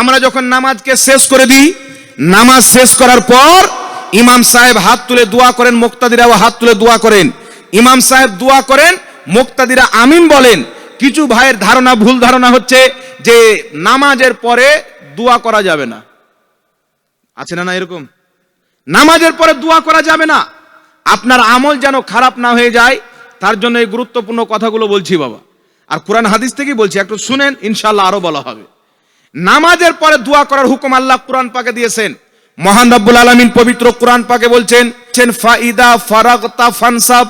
আমরা যখন নামাজকে শেষ করে দিই, নামাজ শেষ করার পর ইমাম সাহেব হাত তুলে দোয়া করেন, মুক্তাদিরাও হাত তুলে দোয়া করেন। ইমাম সাহেব দোয়া করেন, মুক্তাদিরা আমিন বলেন। কিছু ভাইয়ের ধারণা, ভুল ধারণা হচ্ছে যে নামাজের পরে দোয়া করা যাবে না। আছে না না এরকম? নামাজের পরে দোয়া করা যাবে না। আপনার আমল যেন খারাপ না হয়ে যায়, তার জন্য এই গুরুত্বপূর্ণ কথাগুলো বলছি বাবা। আর কোরআন হাদিস থেকেই বলছি, একটু শুনেন ইনশাল্লাহ আরও বলা হবে। নামাজের পরে দোয়া করার হুকুম আল্লাহ কোরআন পাকে দিয়েছেন। মহান রব্বুল আলমিন পবিত্র কোরআন পাকে বলছেন ফাইদা ফারাগতা ফানসাব।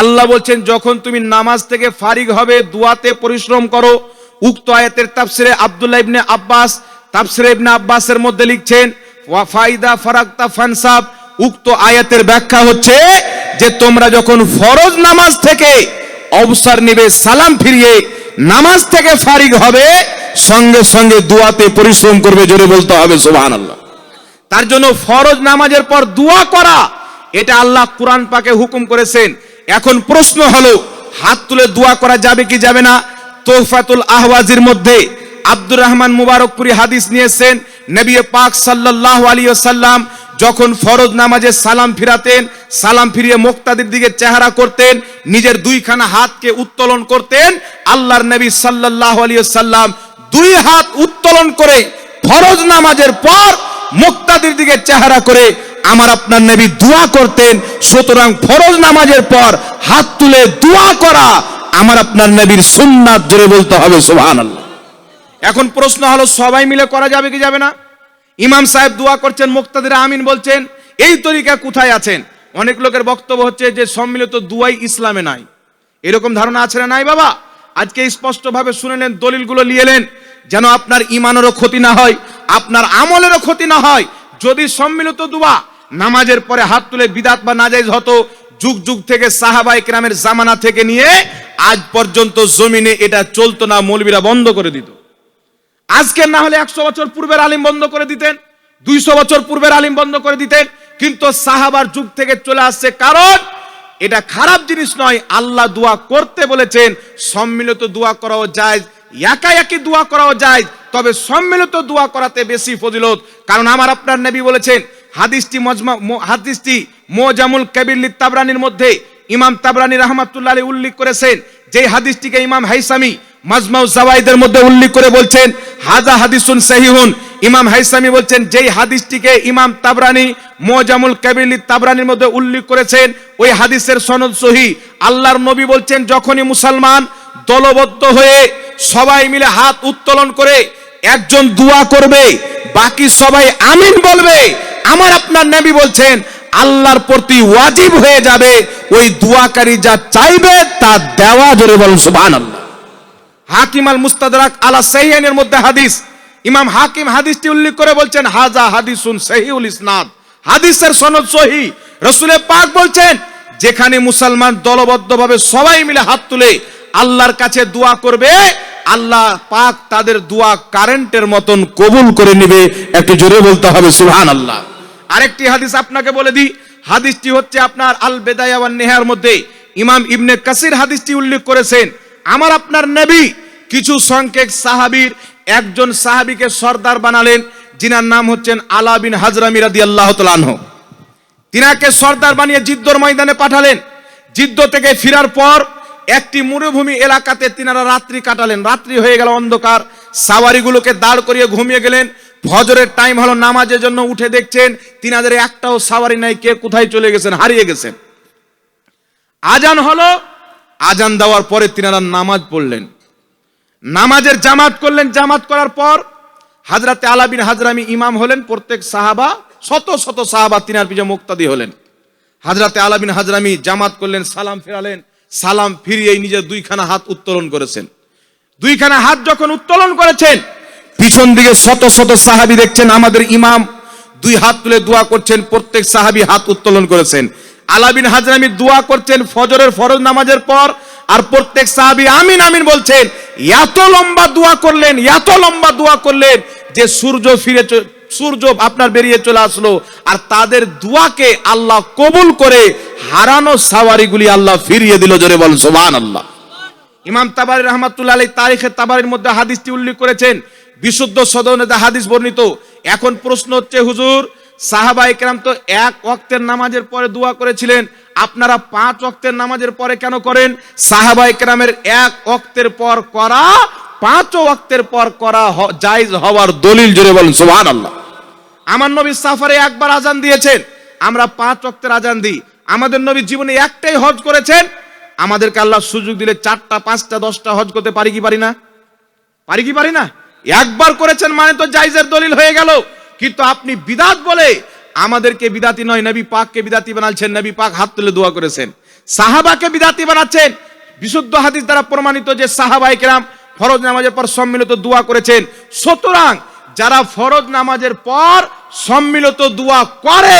আল্লাহ বলছেন, যখন তুমি নামাজ থেকে ফারিগ হবে, দুয়াতে পরিশ্রম করো। উক্ত আয়াতের তাফসিরে আব্দুল্লাহ ইবনে আব্বাস, তাফসিরে ইবনে আব্বাসের মধ্যে লিখছেন ফাইদা ফারাগতা ফানসাব। উক্ত আয়াতের ব্যাখ্যা হচ্ছে যে, তোমরা যখন ফরজ নামাজ থেকে অবসর নেবে, সালাম ফিরিয়ে নামাজ থেকে ফারিগ হবে সঙ্গে সঙ্গে দুয়াতে পরিশ্রম করবে, জোরে বলতে হবে, সুবহানাল্লাহ। তার জন্য ফরজ নামাজের পর দোয়া করা, এটা আল্লাহ কোরআন পাকে হুকুম করেছেন। এখন প্রশ্ন হলো, হাত তুলে দোয়া করা যাবে কি যাবে না? তোহফাতুল আহওয়াজির মধ্যে আব্দুর রহমান মুবারকপুরি হাদিস নিয়েছেন, নবী পাক সাল্লাল্লাহু আলাইহি ওয়াসাল্লাম যখন ফরজ নামাজে সালাম ফিরাতেন, সালাম ফিরিয়ে মুক্তাদির দিকে চেহারা করতেন, নিজের দুইখানা হাতকে উত্তোলন করতেন, আল্লাহর নবী সাল্লাল্লাহু আলাইহি ওয়াসাল্লাম দুই হাত উত্তোলন করে ফরজ নামাজের পর মুক্তাদির দিকে চেহারা করে আমার আপনার নবী দোয়া করতেন, সুতরাং ফরজ নামাজের পর হাত তুলে দোয়া করা আমার আপনার নবীর সুন্নাত ধরে বলতে হবে, সুবহানাল্লাহ। এখন প্রশ্ন হলো, সবাই মিলে করা যাবে কি যাবে না? ইমাম সাহেব দোয়া করছেন, মুক্তাদিরা আমিন বলছেন, এই তরিকা কোথায় আছেন? অনেক লোকের বক্তব্য হচ্ছে যে সম্মিলিত দুয়াই ইসলামে নাই। এরকম ধারণা আছে না নাই বাবা? আজকে স্পষ্টভাবে শুনেলেন দলিলগুলো নিয়েলেন যেন আপনার ইমানেরও ক্ষতি না হয়, আপনার আমলেরও ক্ষতি না হয়। যদি সম্মিলিত দুয়া নামাজের পরে হাত তুলে বিদাত বা নাজাইজ হতো, যুগ যুগ থেকে সাহাবাই গ্রামের জামানা থেকে নিয়ে আজ পর্যন্ত জমিনে এটা চলতো না, মৌলবীরা বন্ধ করে দিত। আজকের না হলে একশো বছর পূর্বের আলিম বন্ধ করে দিতেন, দুইশো বছর পূর্বের আলিম বন্ধ করে দিতেন, কিন্তু সাহাবার যুগ থেকে চলে আসছে কারণ এটা খারাপ জিনিস নয়, আল্লাহ দোয়া করতে বলেছেন, সম্মিলিত দোয়া করাও যায় একা একই দোয়া করাও যায় তবে সম্মিলিত দোয়া করাতে বেশি ফজিলত। কারণ আমার আপনার নবী বলেছেন, হাদিসটি মজমা হাদিসটি মোজামুল কবির তাবরানির মধ্যে ইমাম তাবরানি রহমাতুল্লাহ আলী উল্লেখ করেছেন যে হাদিসটিকে ইমাম হাইসামি, মাজমাউ জাওয়াইদের মধ্যে উল্লেখ করে বলছেন হাজা হাদিসুন সহিহুন ইমাম হাইসামি বলছেন, যেই হাদিসটিকে ইমাম তাবরানি, মোজামুল কাবিল তাবরানির মধ্যে উল্লেখ করেছেন, ওই হাদিসের সনদ সহি। আল্লাহর নবী বলছেন, যখনই মুসলমান দলবদ্ধ হয়ে সবাই মিলে হাত উত্তোলন করে, একজন দোয়া করবে, বাকি সবাই আমিন বলবে, আমার আপনার নবী বলছেন, আল্লাহর প্রতি ওয়াজিব হয়ে যাবে, ওই দোয়াকারী যা চাইবে তা দেওয়া জোরে বলুন, সুবহানাল্লাহ। হাকিম আল মুস্তাদরাক আলা সাহিয়ানের মধ্যে হাদিস ইমাম হাকিম হাদিসটি উল্লেখ করে বলছেন, হাজা হাদিসুন সহিউল ইসনাদ। হাদিসের সনদ সহি। রসুলের পাক বলছেন, যেখানে মুসলমান দলবদ্ধভাবে সবাই মিলে হাত তুলে আল্লাহর কাছে দোয়া করবে, আল্লাহ পাক তাদের দোয়া কারেন্টের মতন কবুল করে নেবে। একটু জোরে বলতে হবে সুবহান আল্লাহ আরেকটি হাদিস আপনাকে বলে দিই, হাদিসটি হচ্ছে আপনার আল বেদায়া ওয়ান নেহার মধ্যে। ইমাম ইবনে কাসির হাদিসটি উল্লেখ করেছেন, আমার আপনার নবী, কিছু সংখ্যক সাহাবীর একজন সাহাবীকে সর্দার বানালেন যিনার নাম হচ্ছেন আলা বিন হাজরামি রাদিয়াল্লাহু তাআলা আনহু। তিনাকে সর্দার বানিয়ে জিদ্দর ময়দানে পাঠালেন। জিদ্দ থেকে ফেরার পর একটি মরুভূমি এলাকাতে তিনারা রাত্রি কাটালেন। রাত্রি হয়ে গেল অন্ধকার। সাওয়ারিগুলোকে দাঁড় করিয়ে ঘুমিয়ে গেলেন। ফজরের টাইম হলো নামাজের জন্য উঠে দেখছেন, তিনাদের একটাও সাওয়ারি নাই, কে কোথায় চলে গেছেন, হারিয়ে গেছেন। আজান হলো, আজান দেওয়ার পরে তিনারা নামাজ পড়লেন। নামাজের জামাত করলেন, জামাত করার পর হাজরাতে আলাবিন হাজরামি ইমাম হলেন, প্রত্যেক সাহাবা, শত শত সাহাবা তিনার পিছনে মুক্তাদি হলেন। হাজরাতে আলাবিন হাজরামি জামাত করলেন, সালাম ফেরালেন, সালাম ফিরিয়ে নিজের দুইখানা হাত উত্তোলন করেছেন। দুইখানা হাত যখন উত্তোলন করেছেন, পিছন দিকে শত শত সাহাবি দেখছেন, আমাদের ইমাম দুই হাত তুলে দোয়া করছেন, প্রত্যেক সাহাবি হাত উত্তোলন করেছেন। আলাবিন হাজরামি দোয়া করছেন ফজরের ফরজ নামাজের পর, আর প্রত্যেক সাহাবি আমিন আমিন বলছেন, এত লম্বা দোয়া করলেন, এত লম্বা দোয়া করলেন যে সূর্য ফিরে সূর্য আপনার বেরিয়ে চলে আসলো, আর তাদের দোয়াকে আল্লাহ কবুল করে হারানো সাওয়ারিগুলি আল্লাহ ফিরিয়ে দিল জোরে বল সুবহান আল্লাহ ইমাম তাবারি রহমাতুল্লাহ আলাই তারিখে তাবারির মধ্যে হাদিসটি উল্লেখ করেছেন, বিশুদ্ধ সদনেতে হাদিস বর্ণিত। এখন প্রশ্ন হচ্ছে, হুজুর সাহাবা ইকরাম তো এক ওয়াক্তের নামাজের পরে দোয়া করেছিলেন। আপনারা পাঁচ ওয়াক্তের নামাজের পরে কেন করেন? সাহাবা ইকরামের এক ওয়াক্তের পর করা পাঁচ ওয়াক্তের পর করা জায়েজ হওয়ার দলিল জুড়ে বলেন, সুবহানাল্লাহ। আমার নবী সাফারে একবার আজান দিয়েছেন। আমরা পাঁচ ওয়াক্তের আজান দিই। আমাদের নবী জীবনে একটাই হজ করেছেন। আমাদেরকে আল্লাহ সুযোগ দিলে চারটা, পাঁচটা, দশটা হজ করতে পারি কি পারি না? পারি কি পারি না? একবার করেছেন মানে তো জাইজের দলিল হয়ে গেল। কিন্তু আপনি বিদাত বলে আমাদেরকে বিদাতি নয়, নবী পাককে বিদাতি বানাচ্ছেন, নবী পাক হাত তুলে দোয়া করেছেন। সাহাবাকে বিদাতি বানাচ্ছেন। বিশুদ্ধ হাদিস দ্বারা প্রমাণিত যে সাহাবাই কেরাম ফরজ নামাজের পর সম্মিলিত দোয়া করেছেন। সুতরাং যারা ফরজ নামাজের পর সম্মিলিত দোয়া করে,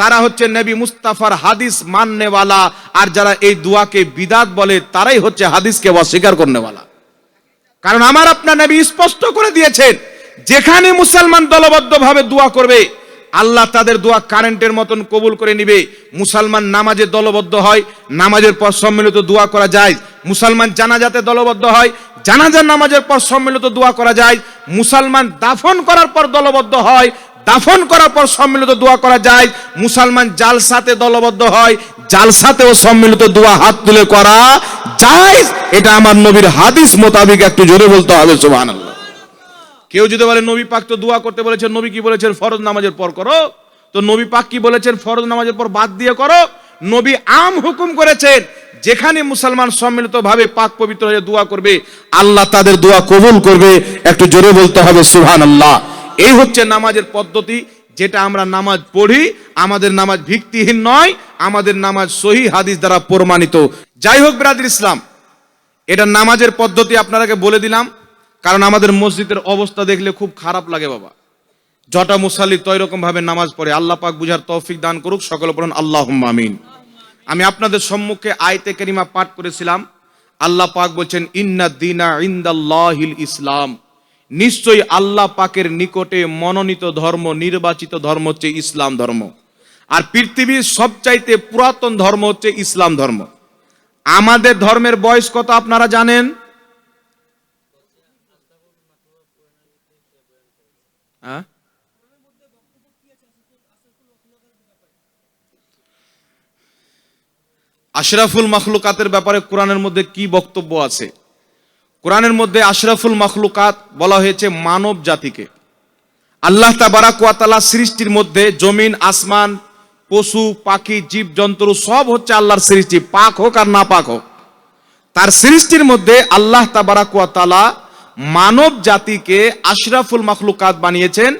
তারা হচ্ছে নবী মুস্তাফার হাদিস মাননেওয়ালা। আর যারা এই দোয়াকে বিদাত বলে, তারাই হচ্ছে হাদিসকে অস্বীকার করনেওয়ালা। কারণ আমার আপনার নবী স্পষ্ট করে দিয়েছেন যেখানে মুসলমান দলবদ্ধভাবে দোয়া করবে, আল্লাহ তাদের দোয়া কারেন্টের মতন কবুল করে নিবে। মুসলমান নামাজে দলবদ্ধ হয়, নামাজের পর সম্মিলিত দোয়া করা যায়। মুসলমান জানাজাতে দলবদ্ধ হয়, জানাজার নামাজের পর সম্মিলিত দোয়া করা যায়। মুসলমান দাফন করার পর দলবদ্ধ হয়, দাফন করার পর সম্মিলিত দোয়া করা যায়। মুসলমান জালসাতে দলবদ্ধ হয়, জালসাতেও সম্মিলিত দোয়া হাত তুলে করা যায়। এটা আমার নবীর হাদিস মোতাবেক একটু জোরে বলতে হবে, সুবহানাল্লাহ। কেউ যদি বলে নবী পাক তো দোয়া করতে বলেছেন, নবী কি বলেছেন? ফরজ নামাজের পর করো। তো নবী পাক কি বলেছেন? ফরজ নামাজের পর বাদ দিয়ে করো। নবী আম হুকুম করেছেন, যেখানে মুসলমান সম্মিলিত ভাবে পাক পবিত্র হয়ে দোয়া করবে, আল্লাহ তাদের দোয়া কবুল করবে। একটু জোরে বলতে হবে সুহান আল্লাহ এই হচ্ছে নামাজের পদ্ধতি, যেটা আমরা নামাজ পড়ি, আমাদের নামাজ ভিত্তিহীন নয়, আমাদের নামাজ সহি হাদিস দ্বারা প্রমাণিত। যাই হোক, ব্রাদির ইসলাম, এটা নামাজের পদ্ধতি আপনারাকে বলে দিলাম। কারণ আমাদের মসজিদের অবস্থা দেখলে খুব খারাপ লাগে বাবা। জটা মুসাল্লি তো এরকম ভাবে নামাজ পড়ে, আল্লাহ পাক বুঝার তৌফিক দান করুক, সকলে পড়ুন আল্লাহ আমিন। আমি আপনাদের সম্মুখে আয়তে কেরিমা পাঠ করেছিলাম। আল্লাহ পাক বলছেন, ইন্না দিনা ইন্দাল্লাহিল ইসলাম। নিশ্চয়ই আল্লাহ পাকের নিকটে মনোনীত ধর্ম, নির্বাচিত ধর্ম হচ্ছে ইসলাম ধর্ম। আর পৃথিবীর সবচাইতে পুরাতন ধর্ম হচ্ছে ইসলাম ধর্ম। আমাদের ধর্মের বয়স কত আপনারা জানেন? আশরাফুল মখলুকাতের ব্যাপারে কোরআনের মধ্যে কি বক্তব্য আছে? কোরআনের মধ্যে আশরাফুল মখলুকাত বলা হয়েছে মানব জাতিকে। আল্লাহ তাবারাকালা সৃষ্টির মধ্যে জমিন, আসমান, পশু, পাখি জীব জন্তু সব হচ্ছে আল্লাহর সৃষ্টি, পাক হোক আর না পাক হোক। তার সৃষ্টির মধ্যে আল্লাহ তাবারাকালা মানব জাতিকে আশরাফুল মখলুকাত বানিয়েছেন,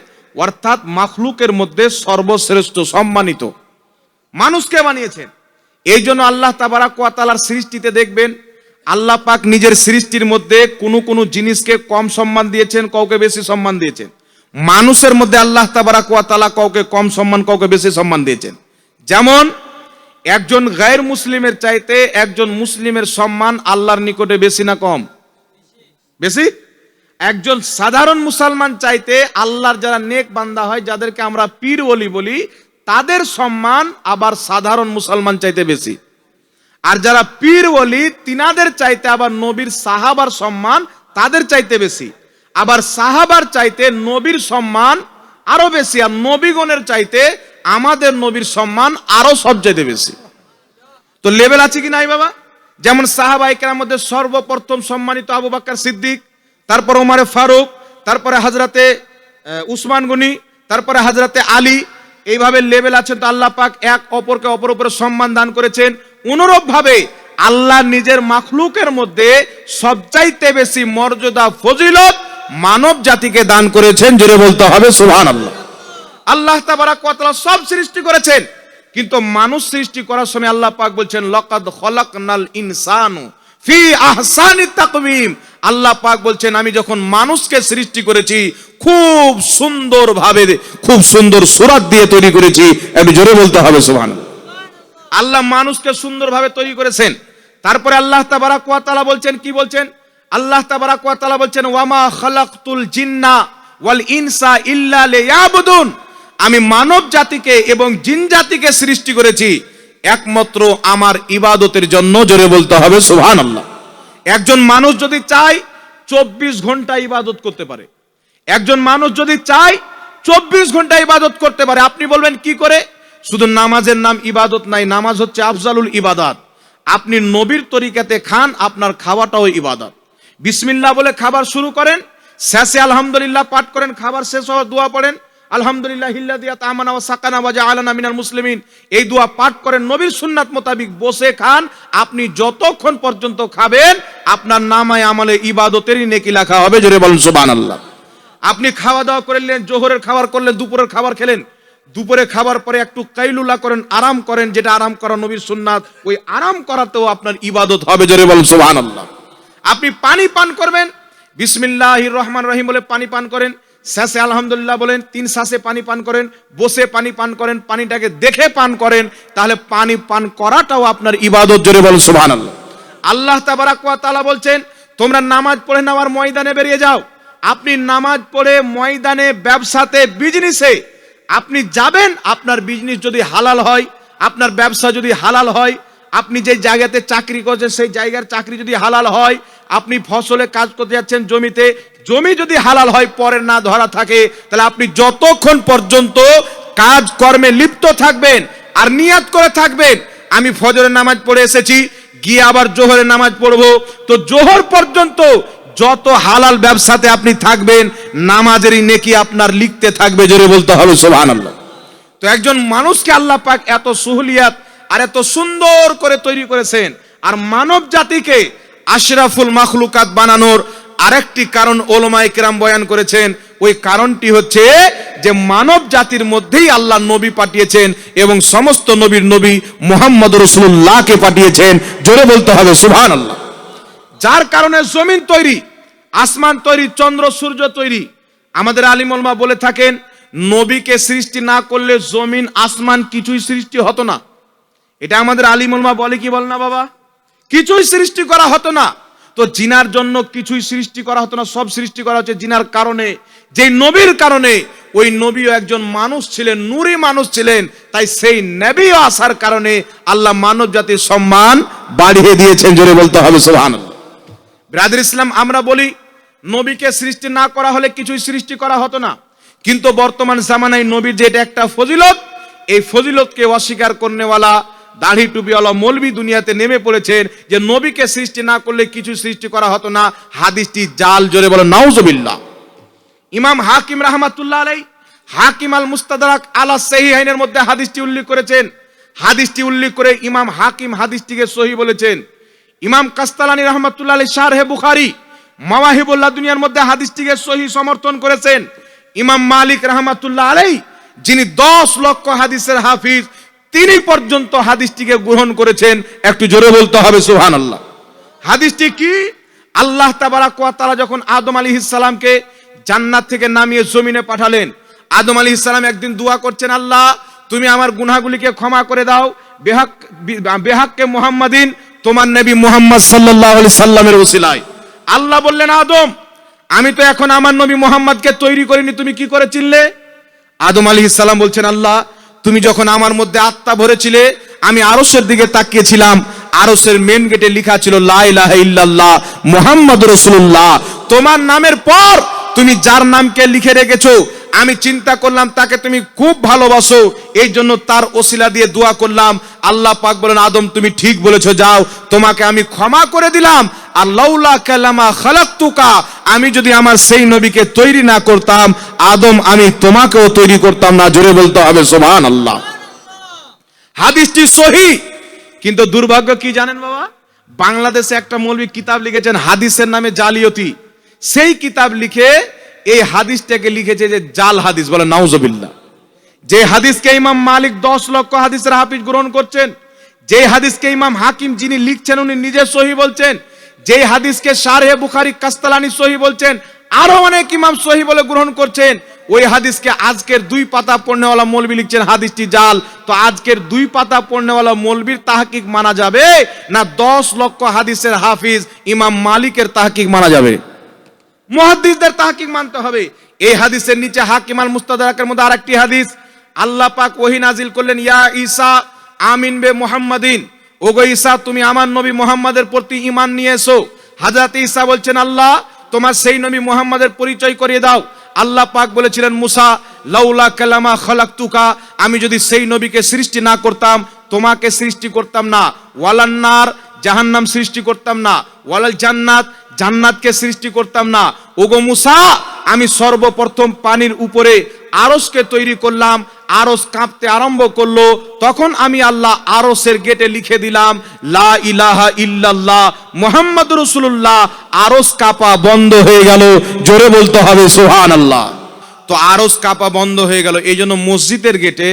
অর্থাৎ মখলুকের মধ্যে সর্বশ্রেষ্ঠ, সম্মানিত। মানুষকে বানিয়েছেন। এই জন্য আল্লাহ তাবারাকালার সৃষ্টিতে দেখবেন, আল্লাহ পাক নিজের সৃষ্টির মধ্যে কোনো কোনো জিনিসকে কম সম্মান দিয়েছেন, কাউকে বেশি সম্মান দিয়েছেন। মানুষের মধ্যে আল্লাহ তাবারাকালা কাউকে কম সম্মান, কাউকে বেশি সম্মান দিয়েছেন। যেমন, একজন গায়ের মুসলিমের চাইতে একজন মুসলিমের সম্মান আল্লাহর নিকটে বেশি না কম? বেশি? একজন সাধারণ মুসলমান চাইতে আল্লাহর যারা নেক বান্দা হয়, যাদেরকে আমরা পীর বলি বলি তাদের সম্মান আবার সাধারণ মুসলমান চাইতে বেশি। আর যারা পীর বলি তিনাদের চাইতে আবার নবীর সাহাবার সম্মান তাদের চাইতে বেশি। আবার সাহাবার চাইতে নবীর সম্মান আরও বেশি, আর নবীগণের চাইতে আমাদের নবীর সম্মান আরও সব চাইতে বেশি। তো লেভেল আছে কি নাই বাবা? যেমন সাহাবাইকের মধ্যে সর্বপ্রথম সম্মানিত আবু বাক্কার সিদ্দিক, তারপর ওমারে ফারুক, তারপরে হাজরাতে উসমান গনি, তারপরে হাজরাতে আলী এইভাবে লেভেল আছেন তো আল্লাহ পাক এক অপরকে অপর উপরে সম্মান দান করেছেন। অনুরূপ ভাবে আল্লাহ নিজের মাখলুকের মধ্যে সবচাইতে বেশি মর্যাদা, ফজিলত মানব জাতিকে দান করেছেন। জোরে বলতে হবে সুবহান আল্লাহ আল্লাহ তাবারাক ওয়া তাআলা সব সৃষ্টি করেছেন, কিন্তু মানুষ সৃষ্টি করার সময় আল্লাহ পাক বলছেন, লাকাদ খলাকনাল ইনসানু ফি আহসানি তাকওয়িম। আল্লাহ পাক বলছেন, আমি যখন মানুষকে সৃষ্টি করেছি, খুব সুন্দর ভাবে খুব সুন্দর সুরাত দিয়ে তৈরি করেছি একটু জোরে বলতে হবে, সুবহানাল্লাহ। আল্লাহ মানুষকে সুন্দরভাবে তৈরি করেছেন। তারপরে আল্লাহ তাবারাক ওয়া তাআলা বলছেন, কি বলছেন? আল্লাহ তাবারাক ওয়া তাআলা বলছেন, ওয়ামা খালাকতুল জিন্না ওয়াল ইনসা ইল্লা লিয়াবুদুন। আমি মানব জাতিকে এবং জিন জাতিকে সৃষ্টি করেছি। একমাত্র আমার ইবাদতের জন্য জোরে বলতে হবে, সুবহানাল্লাহ। একজন মানুষ যদি চায়, চব্বিশ ঘণ্টা ইবাদত করতে পারে। একজন মানুষ যদি চায়, চব্বিশ ঘণ্টা ইবাদত করতে পারে। আপনি বলবেন, কি করে? শুধু নামাজের নাম ইবাদত নাই, নামাজ হচ্ছে আফজালুল ইবাদত। আপনি নবীর তরিকাতে খান, আপনার খাওয়াটাও ইবাদত। বিসমিল্লাহ বলে খাবার শুরু করেন, শেষে আলহামদুলিল্লাহ পাঠ করেন, খাবার শেষ হওয়ার দোয়া পড়েন আলহামদুলিল্লাহ হিল্লা দিয়া তামানা ওয়া সাকানা ওয়া জাআলানা মিনাল মুসলিমিন। এই দোয়া পাঠ করেন নবীর সুন্নাত মোতাবিক বসে খান, আপনি যতক্ষণ পর্যন্ত খাবেন, আপনার নামায় আমলে ইবাদতেরই নেকি লেখা হবে, জোরে বলুন, সুবহানাল্লাহ। আপনি খাওয়া দাওয়া করলেন জোহরের খাবার করলেন, দুপুরের খাবার খেলেন। দুপুরে খাবার পরে একটু কাইলুলা করেন, আরাম করেন, যেটা আরাম করা নবীর সুন্নাত, ওই আরাম করাতেও আপনার ইবাদত হবে, জোরে বলুন, সুবহানাল্লাহ। আপনি পানি পান করবেন, বিসমিল্লাহির রহমান রহিম বলে পানি পান করেন শেষে আলহামদুলিল্লাহ বলেন, তিন শ্বাসে পানি পান করেন, বসে পানি পান করেন, পানিটাকে দেখে পান করেন, তাহলে পানি পান করাটাও আপনার ইবাদত, জোরে বলুন, সুবহানাল্লাহ। আল্লাহ তাবারাক ওয়া বলছেন, তোমরা নামাজ পড়ে নেওয়ার ময়দানে বেরিয়ে যাও। আপনি নামাজ পড়ে ময়দানে ব্যবসাতে বিজনেসে আপনি যাবেন, আপনার বিজনেস যদি হালাল হয়, আপনার ব্যবসা যদি হালাল হয়, আপনি যে জায়গাতে চাকরি করছেন, সেই জায়গার চাকরি যদি হালাল হয়, আপনি ফসলে কাজ করতে যাচ্ছেন জমিতে জমি যদি হালাল হয়, পরের না ধরা থাকে, তাহলে আপনি যতক্ষণ পর্যন্ত কাজ কর্মে লিপ্ত থাকবেন আর নিয়াত করে থাকবেন, আমি ফজরের নামাজ পড়ে এসেছি, গিয়ে আবার জোহরের নামাজ পড়ব। তো জোহর পর্যন্ত যত হালাল ব্যবসাতে আপনি থাকবেন, নামাজেরই নেকি আপনার লিখতে থাকবে, জোরে বলতে হবে, সুবহানাল্লাহ। তো একজন মানুষকে আল্লাহ পাক এত সুহলিয়াত আর এত সুন্দর করে তৈরি করেছেন, আর মানব জাতিকে আশরাফুল মাখলুকাত বানানোর আরেকটি কারণ ওলমায়ে কেরাম বয়ান করেছেন, ওই কারণটি হচ্ছে যে মানব জাতির মধ্যেই আল্লাহ নবী পাঠিয়েছেন এবং সমস্ত নবীর নবী মোহাম্মদ রসুল্লাহকে পাঠিয়েছেন। জোরে বলতে হবে সুবহান আল্লাহ যার কারণে জমিন তৈরি, আসমান তৈরি, চন্দ্র, সূর্য তৈরি। আমাদের আলিমলমা বলে থাকেন, নবীকে সৃষ্টি না করলে জমিন, আসমান কিছুই সৃষ্টি হতো না। এটা আমাদের আলিমলমা বলে কি বল না বাবা? কিছুই সৃষ্টি করা হতো না। তো জিনার জন্য কিছুই সৃষ্টি করা হতো না, সব সৃষ্টি করা হচ্ছে জিনার কারণে। যে নবীর কারণে ওই নবীও একজন মানুষ ছিলেন, নূরি মানুষ ছিলেন, তাই সেই নবীও আসার কারণে আল্লাহ মানব জাতির সম্মান বাড়িয়ে দিয়েছেন, জোরে বলতে হবে, সুবহানাল্লাহ। ব্রাদার ইসলাম, আমরা বলি নবীকে সৃষ্টি না করা হলে কিছুই সৃষ্টি করা হতো না। কিন্তু বর্তমান জামানায় নবীর যে এটা একটা ফজিলত, এই ফজিলতকে অস্বীকার করনেওয়ালা দাড়ি টুপিওয়ালা মৌলবি দুনিয়াতে নেমে পড়েছেন যে নবীকে সৃষ্টি না করলে কিছু সৃষ্টি করা হতো না। হাদিসটি জাল জোরে বলে নাউজবিল্লাহ। ইমাম হাকিম রাহমাতুল্লাহ আলাই হাকিম আল মুস্তাদারাক আলা সহি আইনের মধ্যে হাদিসটি উল্লেখ করেছেন। হাদিসটি উল্লেখ করে ইমাম হাকিম হাদিসটিকে সহি বলেছেন। ইমাম কাস্তালানি রহমতুল্লাহ আলী শারহে বুখারি, মাওয়াহিবুল্লাহ দুনিয়ার মধ্যে হাদিসটিকে সহি সমর্থন করেছেন। ইমাম মালিক রহমতুল্লাহ আলাই যিনি দশ লক্ষ হাদিসের হাফিজ তিনি পর্যন্ত হাদিসটিকে গ্রহণ করেছেন। একটু জোরে বলতে হবে সুহান আল্লাহ হাদিসটি কি? আল্লাহ তাবারাক ওয়া যখন আদম আলাইহিস সালামকে জান্নাত থেকে নামিয়ে জমিনে পাঠালেন, আদম আলাইহিস সালাম একদিন দোয়া করছেন, আল্লাহ, তুমি আমার গুনাহগুলিকে ক্ষমা করে দাও। বেহাক, বেহাক্কে মুহাম্মাদিন, তোমার নবী মোহাম্মদ সাল্লাল্লাহু আলাইহি সাল্লামের ওসিলায়। আল্লাহ বললেন, আদম, আমি তো এখন আমার নবী মোহাম্মদকে তৈরি করিনি, তুমি কি করে চিনলে? আদম আলাইহিস সালাম বলছেন, আল্লাহ তুমি যখন আমার মধ্যে আত্মা ভরেছিলে, আমি আরসের দিকে তাকিয়েছিলাম। আরসের মেন গেটে লেখা ছিল, লা ইলাহা ইল্লাল্লাহ মুহাম্মদ রাসূলুল্লাহ। তোমার নামের পর তুমি যার নামকে লিখে রেখেছো, আমি চিন্তা করলাম, তাকে তুমি খুব ভালোবাসো। এই জন্য তার ওসিলা দিয়ে দোয়া করলাম, আল্লাহ পাক বলেন, আদম, তুমি ঠিক বলেছ, যাও। তোমাকে আমি ক্ষমা করে দিলাম। আর লাউলা কালামা খালাক্তুকা, আমি যদি আমার সেই নবীকে তৈরি না করতাম, আদম আমি তোমাকেও তৈরি করতাম না, জোরে বলতে হবে সুবহান আল্লাহ হাদিসটি সহি, কিন্তু দুর্ভাগ্য কি জানেন বাবা? বাংলাদেশে একটা মৌলবী কিতাব লিখেছেন, হাদিসের নামে জালিয়তি। সেই কিতাব লিখে, এই হাদিসটাকে লিখেছে যে জাল হাদিস বলে, নাউজবিল্লাহ। যে হাদিসকে ইমাম মালিক দশ লক্ষ হাদিসের হাফিজ গ্রহণ করছেন, যে হাদিসকে ইমাম হাকিম যিনি লিখছেন, উনি নিজে সহি বলছেন যে হাদিসকে শারহে বুখারি কাস্তালানি সহি বলছেন, আরও অনেক ইমাম সহি বলে গ্রহণ করছেন, ওই হাদিসকে আজকের দুই পাতা পড়নেওয়ালা মৌলবি লিখছেন হাদিসটি জাল। তো আজকের দুই পাতা পড়নেওয়ালা মৌলবির তাহাকিক মানা যাবে না দশ লক্ষ হাদিসের হাফিজ ইমাম মালিকের তাহকিক মানা যাবে? মুহাদ্দিসদের তাহকিক মানতে হবে। এই হাদিসের নিচে হাকিম আল মুস্তাদারাকের মধ্যে আরেকটি হাদিস, আল্লাহ পাক ওহী নাজিল করলেন, ইয়া ঈসা আমিন বে মুহাম্মাদিন। ওগো ঈসা, তুমি আমার নবী মুহাম্মাদের প্রতি ঈমান নিয়ে এসো হযরত ঈসা বলছেন, আল্লাহ, তোমার সেই নবী মুহাম্মাদের পরিচয় করিয়ে দাও। আল্লাহ পাক বলেছিলেন, মুসা, লাউলা কালামা খালাকতুকা, আমি যদি সেই নবীকে সৃষ্টি না করতাম, তোমাকে সৃষ্টি করতাম না। ওয়ালান্নার জাহান্নাম সৃষ্টি করতাম না। ওয়ালাল জান্নাত, জান্নাতকে সৃষ্টি করতাম না। ওগো মুসা, আমি সর্বপ্রথম পানির উপরে আরসকে তৈরি করলাম, আরস কাঁপতে আরম্ভ করল। তখন আমি আল্লাহ আরসের গেটে লিখে দিলাম, লা ইলাহা ইল্লাল্লাহ মোহাম্মদ রসুল্লাহ আরস কাঁপা বন্ধ হয়ে গেল। জোরে বলতে হবে সুহান আল্লাহ তো আরস কাঁপা বন্ধ হয়ে গেল। এই জন্য মসজিদের গেটে,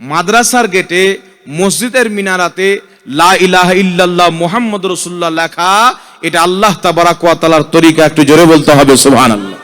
মাদ্রাসার গেটে, মসজিদের মিনারাতে লা ইলাহা ইল্লাল্লাহ মোহাম্মদ রসুল্লাহ লেখা। এটা আল্লাহ তাবারাক ওয়া তাআলার তরিকা। একটু জোরে বলতে হবে, সুবহানাল্লাহ।